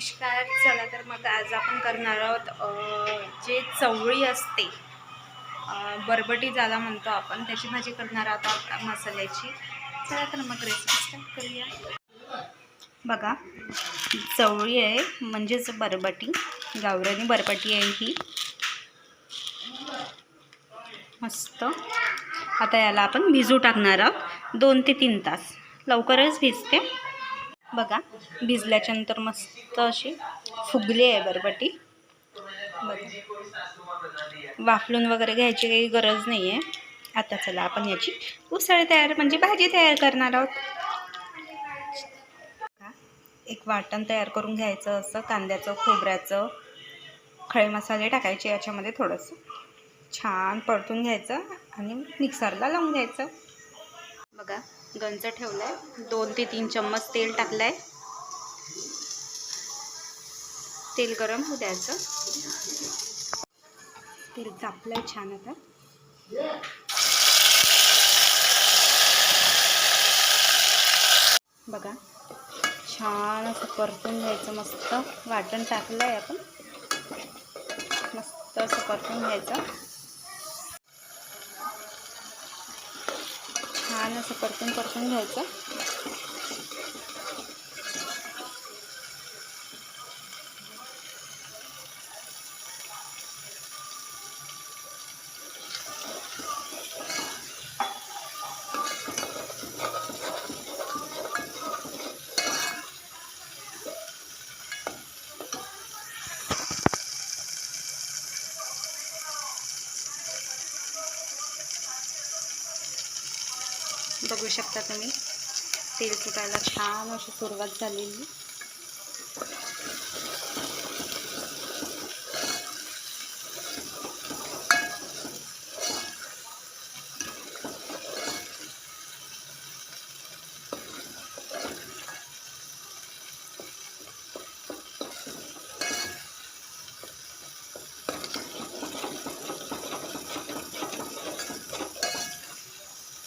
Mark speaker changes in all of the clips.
Speaker 1: नमस्कार. चला तर मग आज आपण करणार आहोत जे चवळी असते बरबटी ज्याला म्हणतो आपण त्याची भाजी करणार आहोत मसाल्याची. चला तर मग रेसिपी स्टार्ट करूया. बघा चवळी आहे म्हणजेच बरबटी गावरानी बरबटी आहे ही. मस्त. आता याला आपण भिजू टाकणार आहोत दोन ते तीन तास. लवकरच भिजते. बघा भिजल्याच्या नंतर मस्त अशी फुगली आहे बरबटी. बघा. वाफलून वगैरे घ्यायची काही गरज नाही आहे आता चला आपण याची उसळ तयार म्हणजे भाजी तयार करणार आहोत. एक वाटण तयार करून घ्यायचं असं कांद्याचं खोबऱ्याचं खळे मसाले टाकायचे याच्यामध्ये थोडंसं छान परतून घ्यायचं आणि मिक्सरला लावून घ्यायचं. बघा गंज ठेवलं आहे दोन ते तीन चम्मच तेल टाकलं आहे तेल गरम होऊ द्यायचं. तेल तापलं आहे छान आता. बघा छान असं परतून घ्यायचं मस्त वाटण टाकलं आहे आपण. मस्त असं परतून घ्यायचं. छान असं परतून परतून घ्यायचं शकता तुम्ही. तेल सुटायला छान अशी सुरुवात झालेली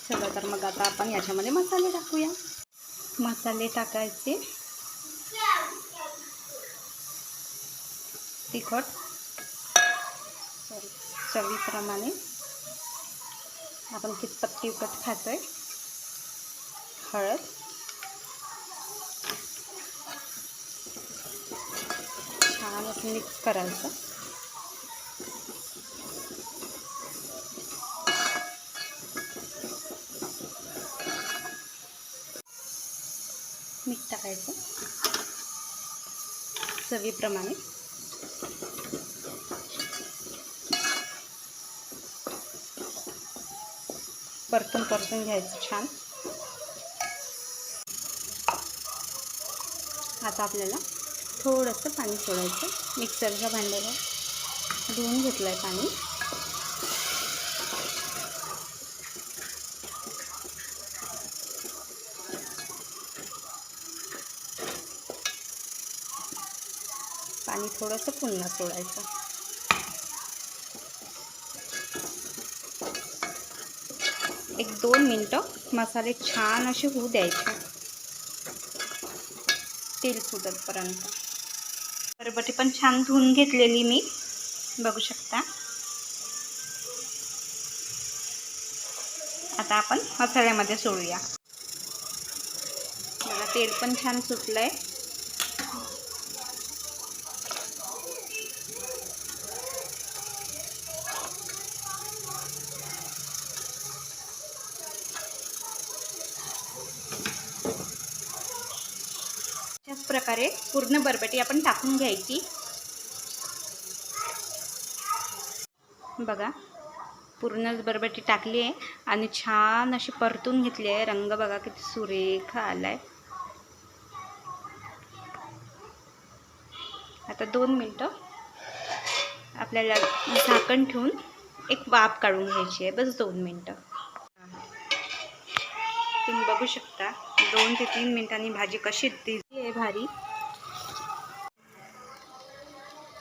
Speaker 1: चला तर मग आता आपण याच्यामध्ये मसाले टाकूया. मसाले टाकायचे. तिखट. सॉरी चवीप्रमाणे. आपण कितपत तिखट खातोय. हळद. छान असं मिक्स करायचं. टाकायचं. चवीप्रमाणे. परतून परतून घ्यायचं छान. आता आपल्याला थोडंसं पाणी सोडायचं. मिक्सरच्या भांड्याला धुवून घेतलं आहे पाणी. पाणी थोडंसं पुन्हा सोडायचं. एक दोन मिनटं मसाले छान असे होऊ द्यायचे. तेल सुटतपर्यंत. बरबटी पण छान धुवून घेतलेली मी. बघू शकता. आता आपण मसाल्यामध्ये सोडूया. मला तेल पण छान सुटलं आहे त्याच प्रकारे पूर्ण बरबटी आपण टाकून घ्यायची. बघा पूर्णच बरबटी टाकली आहे आणि छान अशी परतून घेतली आहे. रंग बघा किती सुरेख आला आहे आता दोन मिनटं आपल्याला झाकण ठेवून एक वाफ काढून घ्यायची आहे. बस दोन मिनटं. तुम्ही बघू शकता दोन ते तीन मिनिटांनी भाजी कशी दिली आहे भारी.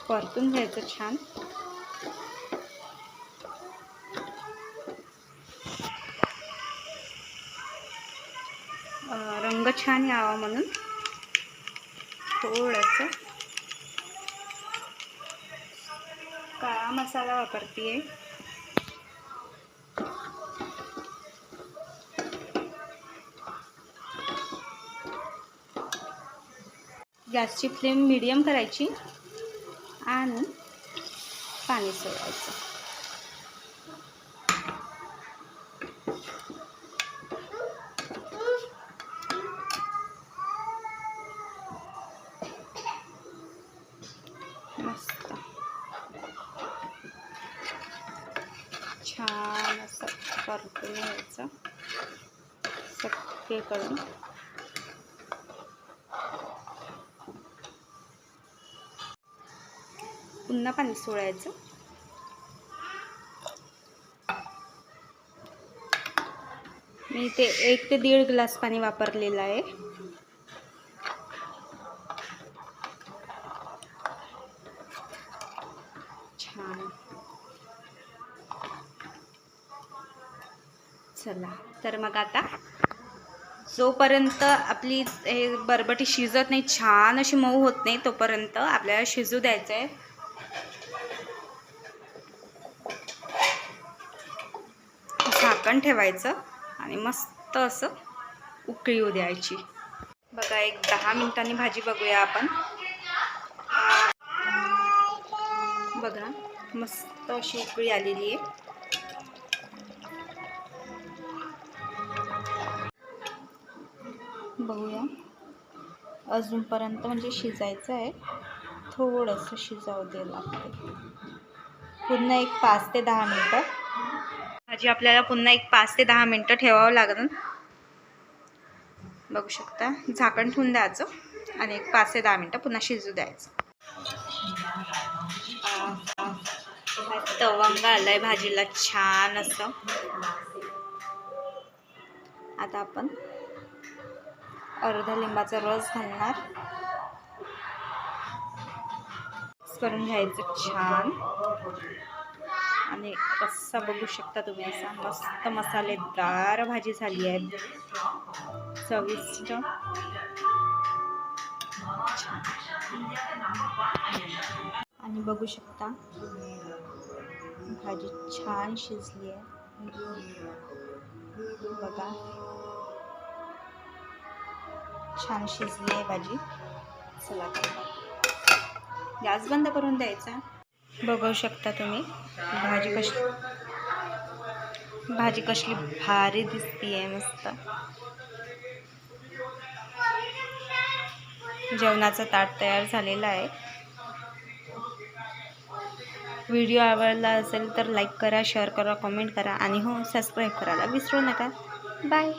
Speaker 1: परतून घ्यायचं छान. रंग छान यावा म्हणून. थोडंसं. काळा मसाला वापरते आहे गॅसची फ्लेम मिडियम करायची आणि पाणी सोडायचं. मस्त. छान असं परतून घ्यायचं. सगळीकडून. पुन्हा पाणी सोडायचं. मी ते एक ते दीड ग्लास पाणी वापरलेलं आहे. छान. चला तर मग आता जोपर्यंत आपली हे बरबटी शिजत नाही छान अशी मऊ होत नाही तोपर्यंत आपल्याला शिजू द्यायचं आहे झाकण ठेवायचं आणि मस्त असं उकळी येऊ द्यायची. बघा एक दहा मिनिटांनी भाजी बघूया आपण. बघा मस्त अशी उकळी आलेली आहे. बघूया. अजूनपर्यंत म्हणजे शिजायचं आहे. थोडंसं शिजावं द्यायला लागते पुन्हा एक पाच ते दहा मिनटं. भाजी आपल्याला पुन्हा एक पाच ते दहा मिनटं ठेवावं लागेल. बघू शकता. झाकण ठेवून द्यायचं आणि एक पाच ते दहा मिनटं पुन्हा शिजू द्यायचं. तवंग आलाय भाजीला छान असं. आता आपण अर्धा लिंबाचा रस घालणार. करून घ्यायचं छान. आणि रस्सा बघू शकता तुम्ही असा मस्त मसालेदार भाजी झाली आहे. चविष्ट. आणि बघू शकता भाजी छान शिजली आहे. बघा. छान शिजली आहे भाजी. चला. गॅस बंद करून द्यायचा. बघू शकता तुम्ही. भाजी कशी भाजी कसली भारी दिसती आहे मस्त. जेवणाचा ताट तयार झालेला आहे. व्हिडिओ आवडला असेल तर लाईक करा शेअर करा कमेंट करा आणि हो सबस्क्राईब करायला विसरू नका. बाय.